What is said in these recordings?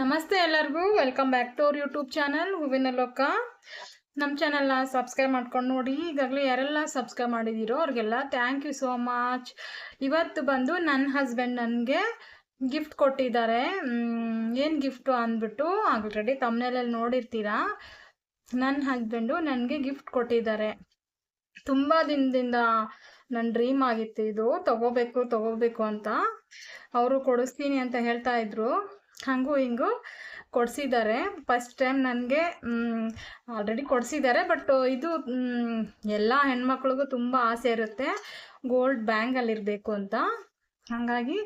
ನಮಸ್ತೆ ಎಲ್ಲರಿಗೂ. Welcome back to our YouTube channel ಹೂವಿನ ಲೋಕ. ನಮ್ಮ ಚಾನಲ್ನ ಸಬ್ಸ್ಕ್ರೈಬ್ ಮಾಡ್ಕೊಂಡು ನೋಡಿ, ಈಗಾಗಲೇ ಯಾರೆಲ್ಲ ಸಬ್ಸ್ಕ್ರೈಬ್ ಮಾಡಿದ್ದೀರೋ ಅವ್ರಿಗೆಲ್ಲ ಥ್ಯಾಂಕ್ ಯು ಸೋ ಮಚ್ ಇವತ್ತು ಬಂದು ನನ್ನ ಹಸ್ಬೆಂಡ್ ನನಗೆ ಗಿಫ್ಟ್ ಕೊಟ್ಟಿದ್ದಾರೆ. ಏನು ಗಿಫ್ಟು ಅಂದ್ಬಿಟ್ಟು ಆಲ್ರೆಡಿ ತಮ್ಮನೇಲಲ್ಲಿ ನೋಡಿರ್ತೀರಾ? ನನ್ನ ಹಸ್ಬೆಂಡು ನನಗೆ ಗಿಫ್ಟ್ ಕೊಟ್ಟಿದ್ದಾರೆ. ತುಂಬ ದಿನದಿಂದ ನನ್ನ ಡ್ರೀಮ್ ಆಗಿತ್ತು ಇದು. ತಗೋಬೇಕು ತಗೋಬೇಕು ಅಂತ. ಅವರು ಕೊಡಿಸ್ತೀನಿ ಅಂತ ಹೇಳ್ತಾ ಇದ್ರು. ಹಂಗೂ ಹಿಂಗೂ ಕೊಡಿಸಿದ್ದಾರೆ. ಫಸ್ಟ್ ಟೈಮ್ ನನಗೆ ಆಲ್ರೆಡಿ ಕೊಡಿಸಿದ್ದಾರೆ. ಬಟ್ ಇದು ಎಲ್ಲ ಹೆಣ್ಮಕ್ಳಿಗೂ ತುಂಬ ಆಸೆ ಇರುತ್ತೆ. ಗೋಲ್ಡ್ ಬ್ಯಾಂಗಲ್ಲಿರಬೇಕು ಅಂತ. ಹಾಗಾಗಿ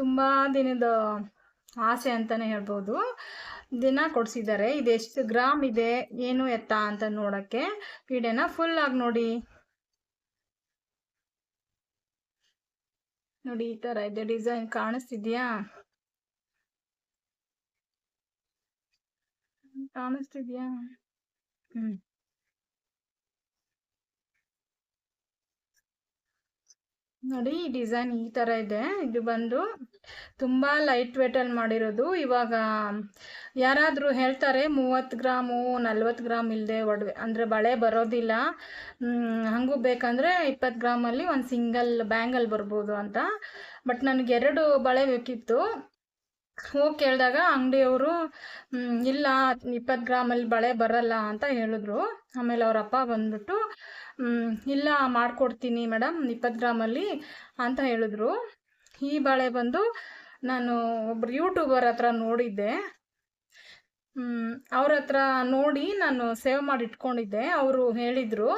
ತುಂಬ ದಿನದ ಆಸೆ ಅಂತಲೇ ಹೇಳ್ಬೋದು. ದಿನ ಕೊಡಿಸಿದ್ದಾರೆ. ಇದೆಷ್ಟು ಗ್ರಾಮ್ ಇದೆ, ಏನು ಎತ್ತ ಅಂತ ನೋಡೋಕ್ಕೆ ವಿಡಿಯೋನ ಫುಲ್ ಆಗಿ ನೋಡಿ. ನೋಡಿ ಈ ಥರ ಇದೆ, ಡಿಸೈನ್ ಕಾಣಿಸ್ತಿದ್ಯಾ? ಕಾಣಿಸ್ತಿದ್ಯಾ ಹ್ಮ್ ನೋಡಿ ಈ ಡಿಸೈನ್ ಈ ತರ ಇದೆ. ಇದು ಬಂದು ತುಂಬಾ ಲೈಟ್ ವೇಟಲ್ಲಿ ಮಾಡಿರೋದು. ಇವಾಗ ಯಾರಾದರೂ ಹೇಳ್ತಾರೆ ಮೂವತ್ತು ಗ್ರಾಮು ನಲ್ವತ್ತು ಗ್ರಾಮ್ ಇಲ್ಲದೆ ಒಡವೆ. ಅಂದ್ರೆ ಬಳೆ ಬರೋದಿಲ್ಲ. ಹಾಗೂ ಬೇಕಂದ್ರೆ ಬೇಕಂದರೆ ಇಪ್ಪತ್ತು ಗ್ರಾಮಲ್ಲಿ ಒಂದು ಸಿಂಗಲ್ ಬ್ಯಾಂಗಲ್ ಬರ್ಬೋದು ಅಂತ. ಬಟ್ ನನಗೆ ಎರಡು ಬಳೆ ಬೇಕಿತ್ತು. ಹೋಗಿ ಕೇಳಿದಾಗ ಅಂಗಡಿಯವರು ಇಲ್ಲ, ಇಪ್ಪತ್ತು ಗ್ರಾಮಲ್ಲಿ ಬಳೆ ಬರಲ್ಲ ಅಂತ ಹೇಳಿದ್ರು. ಆಮೇಲೆ ಅವ್ರ ಅಪ್ಪ ಬಂದ್ಬಿಟ್ಟು ಇಲ್ಲ, ಮಾಡಿಕೊಡ್ತೀನಿ ಮೇಡಮ್ ಇಪ್ಪತ್ತು ಗ್ರಾಮಲ್ಲಿ ಅಂತ ಹೇಳಿದ್ರು. ಈ ಬಳೆ ಬಂದು ನಾನು ಒಬ್ರು ಯೂಟ್ಯೂಬರ್ ಹತ್ರ ನೋಡಿದ್ದೆ. ಅವ್ರ ಹತ್ರ ನೋಡಿ ನಾನು ಸೇವ್ ಮಾಡಿ ಇಟ್ಕೊಂಡಿದ್ದೆ. ಅವರು ಹೇಳಿದರು.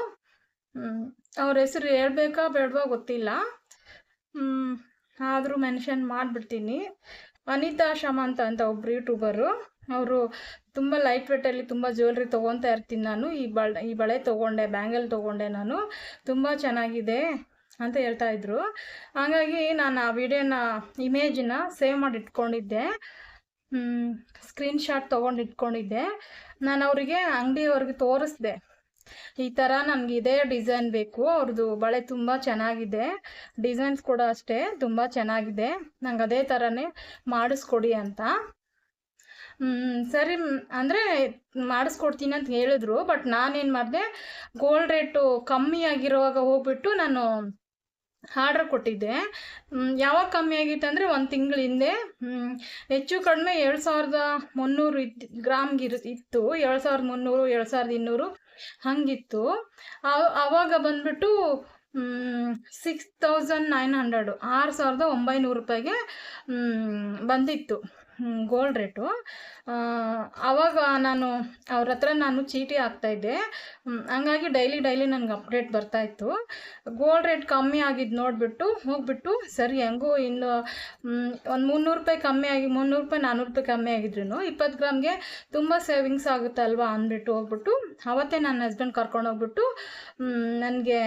ಅವ್ರ ಹೆಸರು ಹೇಳ್ಬೇಕಾ ಬೇಡವಾ ಗೊತ್ತಿಲ್ಲ. ಆದರೂ ಮೆನ್ಷನ್ ಮಾಡಿಬಿಡ್ತೀನಿ. ಅನಿತಾ ಶಮಂತ ಅಂತ ಒಬ್ರು ಯೂಟ್ಯೂಬರು ಅವರು ತುಂಬ ಲೈಟ್ ವೆಟಲ್ಲಿ ತುಂಬ ಜ್ಯುವೆಲ್ರಿ ತೊಗೊತಾ ಇರ್ತೀನಿ ನಾನು. ಈ ಬಳೆ ಈ ಬಳೆ ತೊಗೊಂಡೆ ಬ್ಯಾಂಗಲ್ ತೊಗೊಂಡೆ ನಾನು. ತುಂಬ ಚೆನ್ನಾಗಿದೆ ಅಂತ ಹೇಳ್ತಾ ಇದ್ರು. ಹಾಗಾಗಿ ನಾನು ಆ ವಿಡಿಯೋನ ಇಮೇಜನ್ನ ಸೇವ್ ಮಾಡಿ ಇಟ್ಕೊಂಡಿದ್ದೆ. ಸ್ಕ್ರೀನ್ ಶಾಟ್ ತೊಗೊಂಡು ಇಟ್ಕೊಂಡಿದ್ದೆ. ನಾನು ಅವರಿಗೆ ಅಂಗಡಿಯವ್ರಿಗೆ ತೋರಿಸ್ದೆ. ಈ ಥರ ನಮ್ಗೆ ಇದೇ ಡಿಸೈನ್ ಬೇಕು. ಅವ್ರದ್ದು ಬಳೆ ತುಂಬ ಚೆನ್ನಾಗಿದೆ. ಡಿಸೈನ್ಸ್ ಕೂಡ ಅಷ್ಟೇ, ತುಂಬ ಚೆನ್ನಾಗಿದೆ. ನಂಗೆ ಅದೇ ಥರನೇ ಮಾಡಿಸ್ಕೊಡಿ ಅಂತ. ಸರಿ. ಅಂದರೆ ಮಾಡಿಸ್ಕೊಡ್ತೀನಿ ಅಂತ ಹೇಳಿದ್ರು, ಬಟ್ ನಾನೇನು ಮಾಡಿದೆ ಗೋಲ್ಡ್ ರೇಟು ಕಮ್ಮಿ ಆಗಿರುವಾಗ ಹೋಗ್ಬಿಟ್ಟು ನಾನು ಆರ್ಡ್ರ್ ಕೊಟ್ಟಿದ್ದೆ. ಯಾವಾಗ ಕಮ್ಮಿ ಆಗಿತ್ತು ಅಂದರೆ ಒಂದು ತಿಂಗಳ ಹಿಂದೆ. ಹೆಚ್ಚು ಕಡಿಮೆ ಏಳು ಸಾವಿರದ ಮುನ್ನೂರು ಇತ್ತು ಗ್ರಾಮ್ಗೆ ಇರು, ಇತ್ತು. ಏಳು ಸಾವಿರದ ಮುನ್ನೂರು ಏಳು ಸಾವಿರದ ಇನ್ನೂರು. ಹಂಗಿತ್ತು. ಅವಾಗ ಆವಾಗ ಬಂದ್ಬಿಟ್ಟು ಸಿಕ್ಸ್ ತೌಸಂಡ್ ನೈನ್ ಹಂಡ್ರೆಡು ಆರು ಸಾವಿರದ ಒಂಬೈನೂರು ರೂಪಾಯಿಗೆ ಬಂದಿತ್ತು. ಗೋಲ್ಡ್ ರೇಟು ಆವಾಗ ನಾನು ಅವ್ರ ಹತ್ರ ನಾನು ಚೀಟಿ ಹಾಕ್ತಾಯಿದ್ದೆ ಹಂಗಾಗಿ ಡೈಲಿ ಡೈಲಿ ನನಗೆ ಅಪ್ಡೇಟ್ ಬರ್ತಾಯಿತ್ತು ಗೋಲ್ಡ್ ರೇಟ್ ಕಮ್ಮಿ ಆಗಿದ್ದು ನೋಡಿಬಿಟ್ಟು ಹೋಗ್ಬಿಟ್ಟು ಸರಿ, ಹೆಂಗೂ ಇನ್ನು ಒಂದು ಮುನ್ನೂರು ರೂಪಾಯಿ ಕಮ್ಮಿ ಆಗಿ, ಮುನ್ನೂರು ರೂಪಾಯಿ ನಾನ್ನೂರು ರೂಪಾಯಿ ಕಮ್ಮಿ ಆಗಿದ್ರು ಇಪ್ಪತ್ತು ಗ್ರಾಮ್ಗೆ ತುಂಬ ಸೇವಿಂಗ್ಸ್ ಆಗುತ್ತಲ್ವಾ ಅಂದ್ಬಿಟ್ಟು ಹೋಗ್ಬಿಟ್ಟು ಅವತ್ತೇ ನನ್ನ ಹಸ್ಬೆಂಡ್ ಕರ್ಕೊಂಡು ಹೋಗ್ಬಿಟ್ಟು ನನಗೆ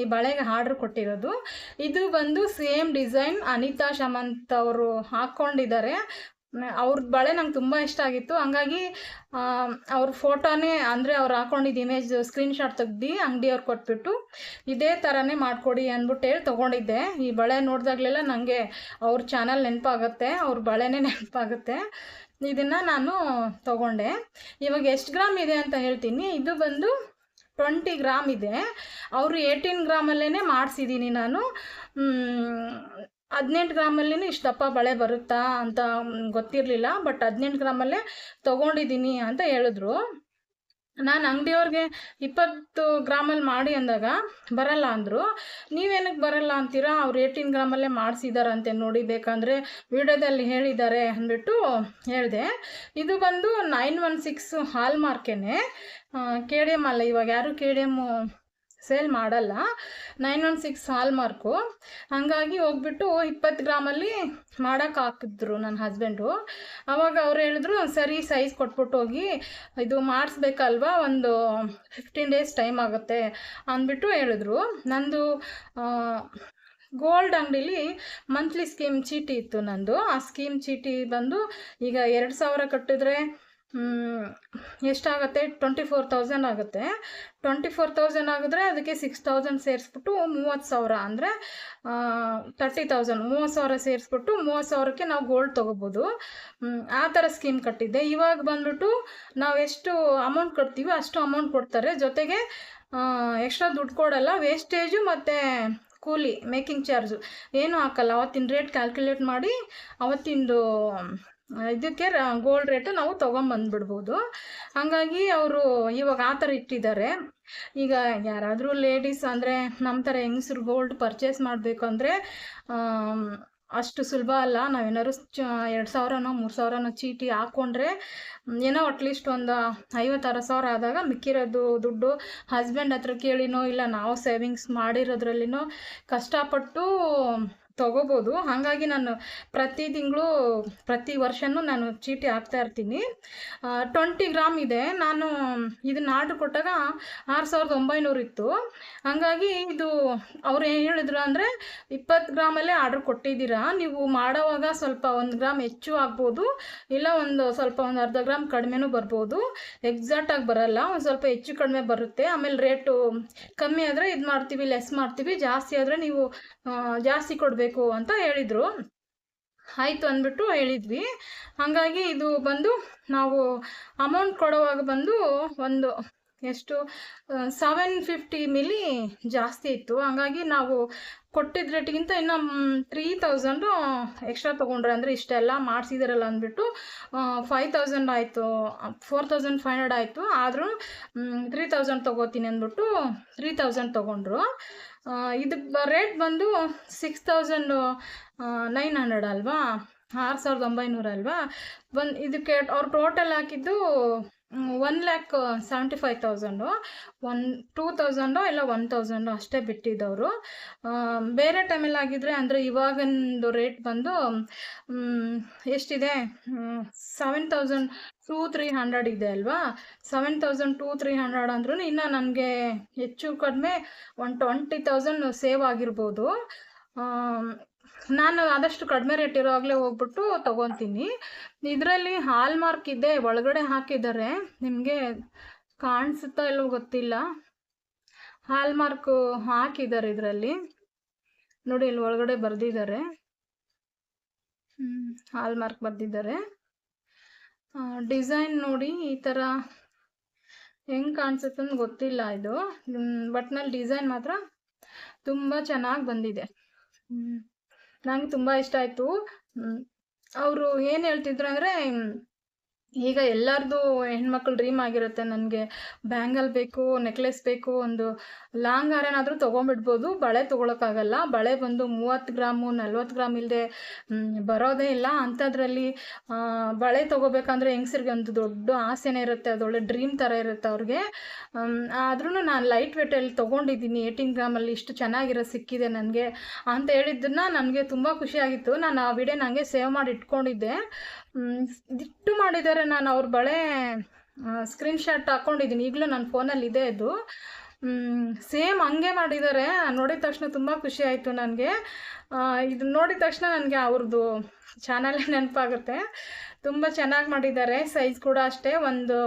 ಈ ಬಳೆಗೆ ಆರ್ಡ್ರ್ ಕೊಟ್ಟಿರೋದು. ಇದು ಬಂದು ಸೇಮ್ ಡಿಸೈನ್ ಅನಿತಾ ಶಮಂತ್ ಅವರು ಹಾಕ್ಕೊಂಡಿದ್ದಾರೆ ಅವ್ರದ್ದು ಬಳೆ ನಂಗೆ ತುಂಬ ಇಷ್ಟ ಆಗಿತ್ತು. ಹಂಗಾಗಿ ಅವ್ರ ಫೋಟೋನೇ ಅಂದರೆ ಅವ್ರು ಹಾಕೊಂಡಿದ್ದು ಇಮೇಜ್ ಸ್ಕ್ರೀನ್ಶಾಟ್ ತೆಗ್ದು ಅಂಗಡಿಯವ್ರು ಕೊಟ್ಬಿಟ್ಟು ಇದೇ ಥರನೇ ಮಾಡಿಕೊಡಿ ಅಂದ್ಬಿಟ್ಟು ಹೇಳಿ ತೊಗೊಂಡಿದ್ದೆ. ಈ ಬಳೆ ನೋಡಿದಾಗಲೆಲ್ಲ ನನಗೆ ಅವ್ರ ಚಾನಲ್ ನೆನಪಾಗುತ್ತೆ, ಅವ್ರ ಬಳೆನೇ ನೆನಪಾಗುತ್ತೆ. ಇದನ್ನು ನಾನು ತೊಗೊಂಡೆ. ಇವಾಗ ಎಷ್ಟು ಗ್ರಾಮ್ ಇದೆ ಅಂತ ಹೇಳ್ತೀನಿ. ಇದು ಬಂದು ಟ್ವೆಂಟಿ ಗ್ರಾಮ್ ಇದೆ. ಅವರು ಏಯ್ಟೀನ್ ಗ್ರಾಮಲ್ಲೇ ಮಾಡಿಸಿದ್ದೀನಿ ನಾನು. ಹದಿನೆಂಟು ಗ್ರಾಮಲ್ಲಿನೂ ಇಷ್ಟು ದಪ್ಪ ಬಳೆ ಬರುತ್ತಾ ಅಂತ ಗೊತ್ತಿರಲಿಲ್ಲ ಬಟ್ ಹದಿನೆಂಟು ಗ್ರಾಮಲ್ಲೇ ತೊಗೊಂಡಿದ್ದೀನಿ ಅಂತ ಹೇಳಿದ್ರು. ನಾನು ಅಂಗಡಿಯವ್ರಿಗೆ ಇಪ್ಪತ್ತು ಗ್ರಾಮಲ್ಲಿ ಮಾಡಿ ಅಂದಾಗ ಬರಲ್ಲ ಅಂದರು. ನೀವೇನಕ್ಕೆ ಬರಲ್ಲ ಅಂತೀರಾ? ಅವ್ರು ಏಯ್ಟೀನ್ ಗ್ರಾಮಲ್ಲೇ ಮಾಡಿಸಿದಾರಂತೆ ನೋಡಿ, ಬೇಕಂದರೆ ವಿಡಿಯೋದಲ್ಲಿ ಹೇಳಿದ್ದಾರೆ ಅಂದ್ಬಿಟ್ಟು ಹೇಳಿದೆ. ಇದು ಬಂದು ನೈನ್ ಒನ್ ಸಿಕ್ಸ್ ಹಾಲ್ ಮಾರ್ಕೇನೆ ಕೆ ಡಿ ಎಂ ಅಲ್ಲ, ಇವಾಗ ಯಾರು ಕೆ ಡಿ ಎಮ್ಮು ಸೇಲ್ ಮಾಡಲ್ಲ. Nine one six hallmark. ಹಾಗಾಗಿ ಹೋಗ್ಬಿಟ್ಟು ಇಪ್ಪತ್ತು ಗ್ರಾಮಲ್ಲಿ ಮಾಡೋಕೆ ಹಾಕಿದ್ರು ನನ್ನ ಹಸ್ಬೆಂಡು. ಆವಾಗ ಅವ್ರು ಹೇಳಿದ್ರು ಸರಿ ಸೈಜ್ ಕೊಟ್ಬಿಟ್ಟು ಹೋಗಿ, ಇದು ಮಾಡಿಸ್ಬೇಕಲ್ವಾ? ಒಂದು ಫಿಫ್ಟೀನ್ ಡೇಸ್ ಟೈಮ್ ಆಗುತ್ತೆ, ಅಂದ್ಬಿಟ್ಟು ಹೇಳಿದ್ರು. ನಂದು ಗೋಲ್ಡ್ ಅಂಗಡಿಲಿ ಮಂತ್ಲಿ ಸ್ಕೀಮ್ ಚೀಟಿ ಇತ್ತು ನಂದು. ಆ ಸ್ಕೀಮ್ ಚೀಟಿ ಬಂದು ಈಗ ಎರಡು ಸಾವಿರ ಕಟ್ಟಿದ್ರೆ ಎಷ್ಟಾಗುತ್ತೆ? ಟ್ವೆಂಟಿ ಫೋರ್ ತೌಸಂಡ್ ಆಗುತ್ತೆ. ಟ್ವೆಂಟಿ ಫೋರ್ ತೌಸಂಡ್ ಆಗಿದ್ರೆ ಅದಕ್ಕೆ ಸಿಕ್ಸ್ ತೌಸಂಡ್ ಸೇರಿಸ್ಬಿಟ್ಟು ಮೂವತ್ತು ಸಾವಿರ ಅಂದರೆ ತರ್ಟಿ ತೌಸಂಡ್ ಮೂವತ್ತು ಸಾವಿರ ಸೇರಿಸ್ಬಿಟ್ಟು ಮೂವತ್ತು ಸಾವಿರಕ್ಕೆ ನಾವು ಗೋಲ್ಡ್ ತೊಗೋಬೋದು. ಆ ಥರ ಸ್ಕೀಮ್ ಕಟ್ಟಿದ್ದೆ. ಇವಾಗ ಬಂದ್ಬಿಟ್ಟು ನಾವು ಎಷ್ಟು ಅಮೌಂಟ್ ಕಟ್ತೀವಿ ಅಷ್ಟು ಅಮೌಂಟ್ ಕೊಡ್ತಾರೆ. ಜೊತೆಗೆ ಎಕ್ಸ್ಟ್ರಾ ದುಡ್ಡು ಕೊಡಲ್ಲ. ವೇಸ್ಟೇಜು ಮತ್ತು ಕೂಲಿ ಮೇಕಿಂಗ್ ಚಾರ್ಜು ಏನೂ ಹಾಕಲ್ಲ. ಅವತ್ತಿನ ರೇಟ್ ಕ್ಯಾಲ್ಕುಲೇಟ್ ಮಾಡಿ ಅವತ್ತಿಂದು ಇದಕ್ಕೆ ಗೋಲ್ಡ್ ರೇಟು ನಾವು ತೊಗೊಂಬಂದ್ಬಿಡ್ಬೋದು. ಹಾಗಾಗಿ ಅವರು ಇವಾಗ ಆ ಥರ ಇಟ್ಟಿದ್ದಾರೆ. ಈಗ ಯಾರಾದರೂ ಲೇಡೀಸ್ ಅಂದರೆ ನಮ್ಮ ಥರ ಹೆಂಗಸರು ಗೋಲ್ಡ್ ಪರ್ಚೇಸ್ ಮಾಡಬೇಕು ಅಂದರೆ ಅಷ್ಟು ಸುಲಭ ಅಲ್ಲ. ನಾವೇನಾದ್ರು ಚ, ಎರಡು ಸಾವಿರನೋ, ಮೂರು ಸಾವಿರನೋ ಚೀಟಿ ಹಾಕ್ಕೊಂಡ್ರೆ ಏನೋ ಅಟ್ಲೀಸ್ಟ್ ಒಂದು ಐವತ್ತಾರು ಸಾವಿರ ಆದಾಗ ಮಿಕ್ಕಿರೋದು ದುಡ್ಡು ಹಸ್ಬೆಂಡ್ ಹತ್ರ ಕೇಳಿನೋ, ಇಲ್ಲ ನಾವು ಸೇವಿಂಗ್ಸ್ ಮಾಡಿರೋದ್ರಲ್ಲಿನೋ ಕಷ್ಟಪಟ್ಟು ತೊಗೋಬೋದು. ಹಾಗಾಗಿ ನಾನು ಪ್ರತಿ ತಿಂಗಳು, ಪ್ರತಿ ವರ್ಷವೂ ನಾನು ಚೀಟಿ ಹಾಕ್ತಾ ಇರ್ತೀನಿ. ಟ್ವೆಂಟಿ ಗ್ರಾಮ್ ಇದೆ. ನಾನು ಇದನ್ನ ಆರ್ಡ್ರ್ ಕೊಟ್ಟಾಗ ಆರು ಸಾವಿರದ ಒಂಬೈನೂರು ಇತ್ತು. ಹಾಗಾಗಿ ಇದು ಅವ್ರು ಏನು ಹೇಳಿದ್ರು ಅಂದರೆ, ಇಪ್ಪತ್ತು ಗ್ರಾಮಲ್ಲೇ ಆರ್ಡ್ರ್ ಕೊಟ್ಟಿದ್ದೀರಾ. ನೀವು ಮಾಡೋವಾಗ ಸ್ವಲ್ಪ ಒಂದು ಗ್ರಾಮ್ ಹೆಚ್ಚು ಆಗ್ಬೋದು. ಇಲ್ಲ ಒಂದು ಸ್ವಲ್ಪ ಒಂದು ಅರ್ಧ ಗ್ರಾಮ್ ಕಡಿಮೆನೂ ಬರ್ಬೋದು. ಎಕ್ಸಾಕ್ಟಾಗಿ ಬರಲ್ಲ. ಒಂದು ಸ್ವಲ್ಪ ಹೆಚ್ಚು ಕಡಿಮೆ ಬರುತ್ತೆ. ಆಮೇಲೆ ರೇಟು ಕಮ್ಮಿ ಆದರೆ ಇದು ಮಾಡ್ತೀವಿ ಲೆಸ್ ಮಾಡ್ತೀವಿ. ಜಾಸ್ತಿ ಆದರೆ ನೀವು ಜಾಸ್ತಿ ಕೊಡಬೇಕು. ಅಂತ ಹೇಳಿದರು. ಆಯಿತು ಅಂದ್ಬಿಟ್ಟು ಹೇಳಿದ್ವಿ. ಹಾಗಾಗಿ ಇದು ಬಂದು ನಾವು ಅಮೌಂಟ್ ಕೊಡುವಾಗ ಬಂದು ಒಂದು ಎಷ್ಟು ಸೆವೆನ್ ಫಿಫ್ಟಿ ಮಿಲಿ ಜಾಸ್ತಿ ಇತ್ತು. ಹಾಗಾಗಿ ನಾವು ಕೊಟ್ಟಿದ್ದ ರೇಟಿಗಿಂತ ಇನ್ನು ತ್ರೀ ತೌಸಂಡು ಎಕ್ಸ್ಟ್ರಾ ತೊಗೊಂಡ್ರೆ ಅಂದರೆ ಇಷ್ಟೆಲ್ಲ ಮಾಡಿಸಿದಾರಲ್ಲ ಅಂದ್ಬಿಟ್ಟು ಫೈವ್ ತೌಸಂಡ್ ಆಯಿತು. ಫೋರ್ ತೌಸಂಡ್ ಫೈವ್ ಹಂಡ್ರೆಡ್ ಆಯಿತು. ಆದರೂ ತ್ರೀ ತೌಸಂಡ್ ತೊಗೋತೀನಿ ಅಂದ್ಬಿಟ್ಟು ತ್ರೀ ತೌಸಂಡ್ ತೊಗೊಂಡ್ರು. ಇದಕ್ಕೆ ರೇಟ್ ಬಂದು ಸಿಕ್ಸ್ ತೌಸಂಡ್ ನೈನ್ ಹಂಡ್ರೆಡ್ ಅಲ್ವಾ? ಆರು ಸಾವಿರದ ಒಂಬೈನೂರು ಅಲ್ವಾ? ಒಂದು ಇದಕ್ಕೆ ಅವ್ರು ಟೋಟಲ್ ಹಾಕಿದ್ದು one lakh seventy five thousand one two ತೌಸಂಡೋ ಇಲ್ಲ ಒನ್ ತೌಸಂಡೋ ಅಷ್ಟೇ ಬಿಟ್ಟಿದ್ದವರು. ಬೇರೆ ಟೈಮಲ್ಲಿ ಆಗಿದ್ರೆ ಅಂದರೆ ಇವಾಗಿಂದು ರೇಟ್ ಬಂದು ಎಷ್ಟಿದೆ? Seven thousand two three hundred ಇದೆ ಅಲ್ವಾ? Seven thousand two three hundred ಅಂದ್ರೂ ಇನ್ನು ನನಗೆ ಹೆಚ್ಚು ಕಡಿಮೆ ಒನ್ ಟ್ವೆಂಟಿ ತೌಸಂಡ್ ಸೇವ್ ಆಗಿರ್ಬೋದು. ನಾನು ಆದಷ್ಟು ಕಡಿಮೆ ರೇಟ್ ಇರೋವಾಗಲೇ ಹೋಗ್ಬಿಟ್ಟು ತೊಗೊತೀನಿ. ಇದರಲ್ಲಿ ಹಾಲ್ ಮಾರ್ಕ್ ಇದೆ, ಒಳಗಡೆ ಹಾಕಿದ್ದಾರೆ. ನಿಮಗೆ ಕಾಣಿಸುತ್ತಾ ಇಲ್ಲವೋ ಗೊತ್ತಿಲ್ಲ. ಹಾಲ್ ಮಾರ್ಕು ಹಾಕಿದ್ದಾರೆ ಇದರಲ್ಲಿ. ನೋಡಿ, ಇಲ್ಲಿ ಒಳಗಡೆ ಬರೆದಿದ್ದಾರೆ. ಹಾಲ್ ಮಾರ್ಕ್ ಬರೆದಿದ್ದಾರೆ. ಡಿಸೈನ್ ನೋಡಿ, ಈ ಥರ ಹೆಂಗೆ ಕಾಣಿಸುತ್ತೆ ಅಂತ ಗೊತ್ತಿಲ್ಲ ಇದು. ಬಟ್ನಲ್ಲಿ ಡಿಸೈನ್ ಮಾತ್ರ ತುಂಬ ಚೆನ್ನಾಗಿ ಬಂದಿದೆ. ನಂಗೆ ತುಂಬ ಇಷ್ಟ ಆಯಿತು. ಅವರು ಏನು ಹೇಳ್ತಿದ್ರು ಅಂದರೆ ಈಗ ಎಲ್ಲರದು ಹೆಣ್ಮಕ್ಳು ಡ್ರೀಮ್ ಆಗಿರುತ್ತೆ ನನಗೆ. ಬ್ಯಾಂಗಲ್ ಬೇಕು ನೆಕ್ಲೆಸ್ ಬೇಕು, ಒಂದು ಲಾಂಗ್ ಹಾರೇನಾದರೂ ತೊಗೊಂಬಿಡ್ಬೋದು ಬಳೆ ತೊಗೊಳಕ್ಕಾಗಲ್ಲ. ಬಳೆ ಬಂದು ಮೂವತ್ತು ಗ್ರಾಮು, ನಲ್ವತ್ತು ಗ್ರಾಮ್ ಇಲ್ಲದೆ ಬರೋದೇ ಇಲ್ಲ. ಅಂಥದ್ರಲ್ಲಿ ಬಳೆ ತೊಗೋಬೇಕಂದ್ರೆ ಹೆಂಗಸ್ರಿಗೆ ಒಂದು ದೊಡ್ಡ ಆಸೆನೇ ಇರುತ್ತೆ. ಅದೊಳ್ಳೆ ಡ್ರೀಮ್ ಥರ ಇರುತ್ತೆ ಅವ್ರಿಗೆ. ಆದ್ರೂ ನಾನು ಲೈಟ್ ವೇಟಲ್ಲಿ ತೊಗೊಂಡಿದ್ದೀನಿ. ಏಯ್ಟೀನ್ ಗ್ರಾಮಲ್ಲಿ ಇಷ್ಟು ಚೆನ್ನಾಗಿರೋ ಸಿಕ್ಕಿದೆ ನನಗೆ. ಅಂತ ಹೇಳಿದ್ದನ್ನ ನನಗೆ ತುಂಬ ಖುಷಿಯಾಗಿತ್ತು ನಾನು ಆ ವಿಡಿಯೋ ನನಗೆ ಸೇವ್ ಮಾಡಿ ಇಟ್ಕೊಂಡಿದ್ದೆ. ದಿಟ್ಟು ಮಾಡಿದ್ದಾರೆ ನಾನು ಅವ್ರ ಬಳೆ ಸ್ಕ್ರೀನ್ ಶಾಟ್ ಹಾಕ್ಕೊಂಡಿದ್ದೀನಿ ಈಗಲೂ ನನ್ನ ಫೋನಲ್ಲಿ ಇದೆ ಅದು. ಸೇಮ್ ಹಂಗೆ ಮಾಡಿದ್ದಾರೆ. ನೋಡಿದ ತಕ್ಷಣ ತುಂಬ ಖುಷಿ ಆಯಿತು ನನಗೆ. ಇದು ನೋಡಿದ ತಕ್ಷಣ ನನಗೆ ಅವ್ರದ್ದು ಚಾನಲೇ ನೆನಪಾಗುತ್ತೆ. ತುಂಬ ಚೆನ್ನಾಗಿ ಮಾಡಿದ್ದಾರೆ. ಸೈಜ್ ಕೂಡ ಅಷ್ಟೇ. ಒಂದು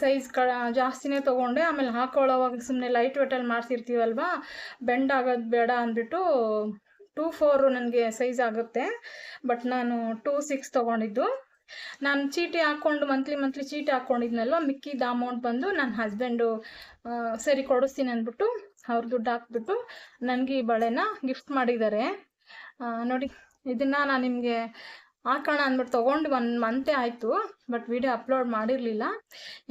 ಸೈಜ್ ಕ, ಜಾಸ್ತಿನೇ ತೊಗೊಂಡೆ. ಆಮೇಲೆ ಹಾಕೊಳ್ಳೋವಾಗ ಸುಮ್ಮನೆ ಲೈಟ್ ವೇಟಲ್ಲಿ ಮಾಡ್ಸಿರ್ತೀವಲ್ವಾ? ಬೆಂಡ್ ಆಗೋದು ಬೇಡ ಅಂದ್ಬಿಟ್ಟು ಟೂ ಫೋರು ನನಗೆ ಸೈಜ್ ಆಗುತ್ತೆ, ಬಟ್ ನಾನು ಟೂ ಸಿಕ್ಸ್ ತೊಗೊಂಡಿದ್ದು. ನಾನು ಚೀಟಿ ಹಾಕ್ಕೊಂಡು ಮಂತ್ಲಿ ಮಂತ್ಲಿ ಚೀಟಿ ಹಾಕ್ಕೊಂಡಿದ್ನಲ್ಲ ಮಿಕ್ಕಿದ ಅಮೌಂಟ್ ಬಂದು ನನ್ನ ಹಸ್ಬೆಂಡು ಸರಿ ಕೊಡಿಸ್ತೀನಿ ಅಂದ್ಬಿಟ್ಟು ಅವ್ರ ದುಡ್ಡು ಹಾಕ್ಬಿಟ್ಟು ನನಗೆ ಈ ಬಳೆನ ಗಿಫ್ಟ್ ಮಾಡಿದ್ದಾರೆ. ನೋಡಿ, ಇದನ್ನು ನಾನು ನಿಮಗೆ ಹಾಕೋಣ ಅಂದ್ಬಿಟ್ಟು ತೊಗೊಂಡು ಒಂದು ಮಂತೆ ಆಯಿತು, ಬಟ್ ವಿಡಿಯೋ ಅಪ್ಲೋಡ್ ಮಾಡಿರಲಿಲ್ಲ.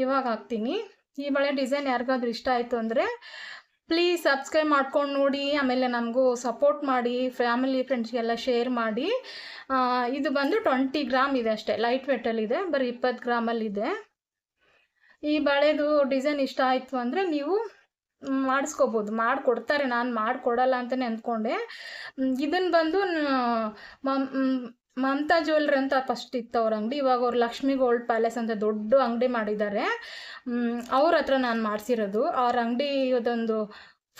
ಇವಾಗ ಹಾಕ್ತೀನಿ. ಈ ಬಳೆ ಡಿಸೈನ್ ಯಾರಿಗಾದ್ರೂ ಇಷ್ಟ ಆಯಿತು ಅಂದರೆ ಪ್ಲೀಸ್ ಸಬ್ಸ್ಕ್ರೈಬ್ ಮಾಡ್ಕೊಂಡು ನೋಡಿ, ಆಮೇಲೆ ನಮಗೂ ಸಪೋರ್ಟ್ ಮಾಡಿ ಫ್ಯಾಮಿಲಿ ಫ್ರೆಂಡ್ಸ್ಗೆಲ್ಲ ಶೇರ್ ಮಾಡಿ. ಇದು ಬಂದು ಟ್ವೆಂಟಿ ಗ್ರಾಮ್ ಇದೆ ಅಷ್ಟೇ ಲೈಟ್ ವೆಟಲ್ಲಿದೆ ಬರೀ ಇಪ್ಪತ್ತು ಗ್ರಾಮಲ್ಲಿದೆ ಈ ಬಳೆದು ಡಿಸೈನ್ ಇಷ್ಟ ಆಯಿತು ಅಂದರೆ ನೀವು ಮಾಡಿಸ್ಕೋಬೋದು, ಮಾಡಿಕೊಡ್ತಾರೆ, ನಾನು ಮಾಡಿಕೊಡಲ್ಲ ಅಂತಲೇ ಅಂದ್ಕೊಂಡೆ. ಇದನ್ನು ಬಂದು ಮಮತಾ ಜ್ಯುವೆಲ್ರಿ ಅಂತ ಫಸ್ಟ್ ಇತ್ತು ಅವ್ರ ಅಂಗಡಿ. ಇವಾಗ ಅವ್ರು ಲಕ್ಷ್ಮಿ ಗೋಲ್ಡ್ ಪ್ಯಾಲೇಸ್ ಅಂತ ದೊಡ್ಡ ಅಂಗಡಿ ಮಾಡಿದ್ದಾರೆ. ಅವ್ರ ಹತ್ರ ನಾನು ಮಾಡಿಸಿರೋದು. ಅವ್ರ ಅಂಗಡಿ ಅದೊಂದು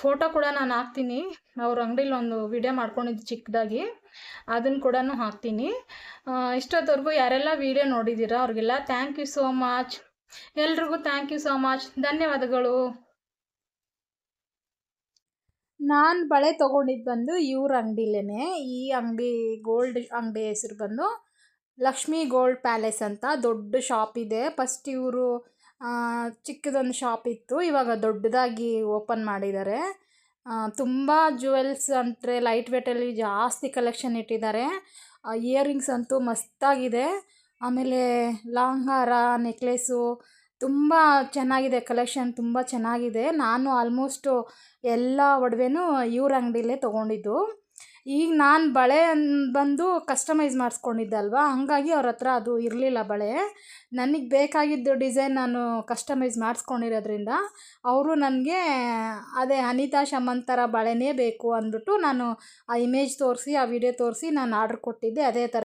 ಫೋಟೋ ಕೂಡ ನಾನು ಹಾಕ್ತೀನಿ. ಅವ್ರ ಅಂಗಡಿಲಿ ಒಂದು ವಿಡಿಯೋ ಮಾಡ್ಕೊಂಡಿದ್ದು ಚಿಕ್ಕದಾಗಿ ಅದನ್ನು ಕೂಡ ಹಾಕ್ತೀನಿ. ಇಷ್ಟೊತ್ತವರೆಗೂ ಯಾರೆಲ್ಲ ವೀಡಿಯೋ ನೋಡಿದ್ದೀರಾ ಅವ್ರಿಗೆಲ್ಲ ಥ್ಯಾಂಕ್ ಯು ಸೋ ಮಚ್ ಎಲ್ರಿಗೂ ಥ್ಯಾಂಕ್ ಯು ಸೋ ಮಚ್ ಧನ್ಯವಾದಗಳು. ನಾನು ಬಳೆ ತೊಗೊಂಡಿದ್ದು ಬಂದು ಇವ್ರ ಅಂಗಡಿಲೇ ಈ ಅಂಗಡಿ ಗೋಲ್ಡ್ ಅಂಗಡಿ ಹೆಸರು ಬಂದು ಲಕ್ಷ್ಮೀ ಗೋಲ್ಡ್ ಪ್ಯಾಲೇಸ್ ಅಂತ ದೊಡ್ಡ ಶಾಪ್ ಇದೆ. ಫಸ್ಟ್ ಇವರು ಚಿಕ್ಕದೊಂದು ಶಾಪ್ ಇತ್ತು. ಇವಾಗ ದೊಡ್ಡದಾಗಿ ಓಪನ್ ಮಾಡಿದ್ದಾರೆ ತುಂಬ ಜುವೆಲ್ಸ್ ಅಂದರೆ ಲೈಟ್ ವೇಟಲ್ಲಿ ಜಾಸ್ತಿ ಕಲೆಕ್ಷನ್ ಇಟ್ಟಿದ್ದಾರೆ ಇಯರಿಂಗ್ಸ್ ಅಂತೂ ಮಸ್ತಾಗಿದೆ. ಆಮೇಲೆ ಲಾಂಗ್ ಹಾರ ನೆಕ್ಲೆಸ್ಸು ತುಂಬ ಚೆನ್ನಾಗಿದೆ. ಕಲೆಕ್ಷನ್ ತುಂಬ ಚೆನ್ನಾಗಿದೆ. ನಾನು ಆಲ್ಮೋಸ್ಟು ಎಲ್ಲ ಒಡವೆನೂ ಇವ್ರ ಅಂಗಡಿಲೇ ತೊಗೊಂಡಿದ್ದು. ಈಗ ನಾನು ಬಳೆ ಬಂದು ಕಸ್ಟಮೈಸ್ ಮಾಡಿಸ್ಕೊಂಡಿದ್ದಲ್ವಾ ಹಾಗಾಗಿ ಅವ್ರ ಹತ್ರ ಅದು ಇರಲಿಲ್ಲ ಬಳೆ. ನನಗೆ ಬೇಕಾಗಿದ್ದು ಡಿಸೈನ್ ನಾನು ಕಸ್ಟಮೈಸ್ ಮಾಡಿಸ್ಕೊಂಡಿರೋದ್ರಿಂದ ಅವರು ನನಗೆ ಅದೇ ಅನಿತಾ ಶಮಂತರ ಬಳೆನೇ ಬೇಕು ಅಂದ್ಬಿಟ್ಟು ನಾನು ಆ ಇಮೇಜ್ ತೋರಿಸಿ, ಆ ವಿಡಿಯೋ ತೋರಿಸಿ ನಾನು ಆರ್ಡ್ರ್ ಕೊಟ್ಟಿದ್ದೆ, ಅದೇ ಥರ